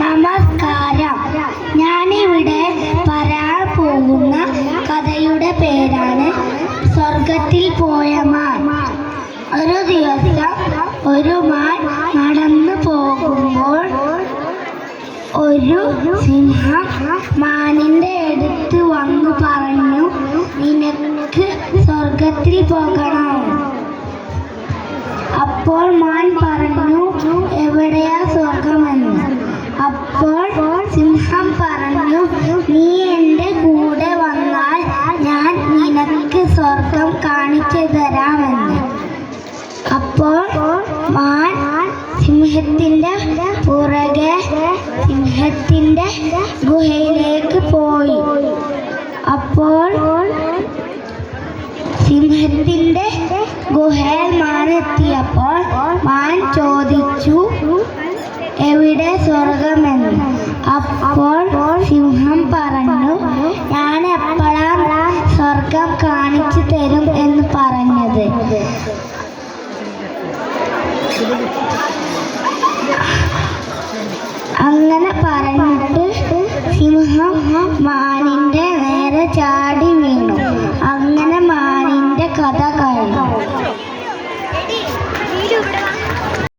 നമസ്കാരം. ഞാനിവിടെ പറയാൻ പോകുന്ന കഥയുടെ പേരാണ് സ്വർഗത്തിൽ പോയ മാൻ. ഒരു ദിവസം ഒരു മാൻ നടന്നു പോകുമ്പോൾ ഒരു സിംഹം മാനിന്റെ അടുത്ത് വന്നു പറഞ്ഞു നിനക്ക് സ്വർഗത്തിൽ പോകണം. കാണിച്ചു തരാമെന്ന് അപ്പോൾ മാൻ സിംഹത്തിന്റെ പുറകെ സിംഹത്തിന്റെ ഗുഹയിലേക്ക് പോയി. അപ്പോൾ സിംഹത്തിന്റെ ഗുഹയിൽ മാനെത്തിയപ്പോൾ മാൻ ചോദിച്ചു എവിടെ സ്വർഗമെന്ന് അപ്പോൾ സിംഹം പറഞ്ഞു ഞാൻ എപ്പോഴാ സ്വർഗം കാണിച്ചു തരും അങ്ങനെ പറഞ്ഞിട്ട് സിംഹം മാനിന്റെ നേരെ ചാടി